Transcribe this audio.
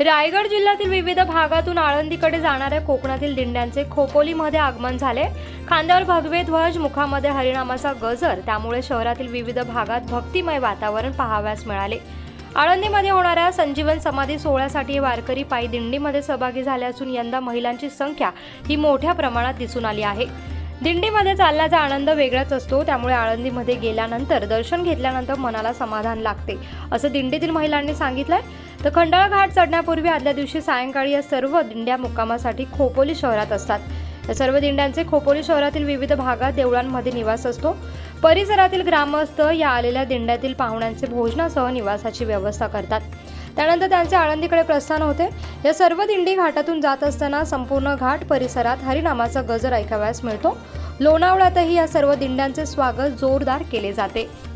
रायगड जिल्ह्यातील विविध भागातून आळंदीकडे जाणाऱ्या कोकणातील दिंड्यांचे खोपोलीमध्ये आगमन झाले. खांद्यावर भगवे ध्वज मुखामध्ये हरिनामाचा गजर त्यामुळे शहरातील विविध भागात भक्तिमय वातावरण पाहाव्यास मिळाले. आळंदीमध्ये होणाऱ्या संजीवन समाधी सोहळ्यासाठी वारकरी पायी दिंडीमध्ये सहभागी झाले असून यंदा महिलांची संख्या ही मोठ्या प्रमाणात दिसून आली आहे. दिंडीमध्ये चालण्याचा आनंद वेगळाच असतो त्यामुळे आळंदीमध्ये गेल्यानंतर दर्शन घेतल्यानंतर मनाला समाधान लागते असं दिंडीतील महिलांनी सांगितलंय. तर खंडाळा घाट चढण्यापूर्वी आदल्या दिवशी सायंकाळी या सर्व दिंड्या मुक्कामासाठी खोपोली शहरात असतात. या सर्व दिंड्यांचे खोपोली शहरातील विविध भागात देवळांमध्ये निवास असतो. परिसरातील ग्रामस्थ या आलेल्या दिंड्यातील पाहुण्यांचे भोजनासह निवासाची व्यवस्था करतात. त्यानंतर त्यांचे आळंदीकडे प्रस्थान होते. या सर्व दिंडी घाटातून जात असताना संपूर्ण घाट परिसरात हरिनामाचा गजर ऐकाव्यास मिळतो. लोणावळ्यातही या सर्व दिंड्यांचे स्वागत जोरदार केले जाते.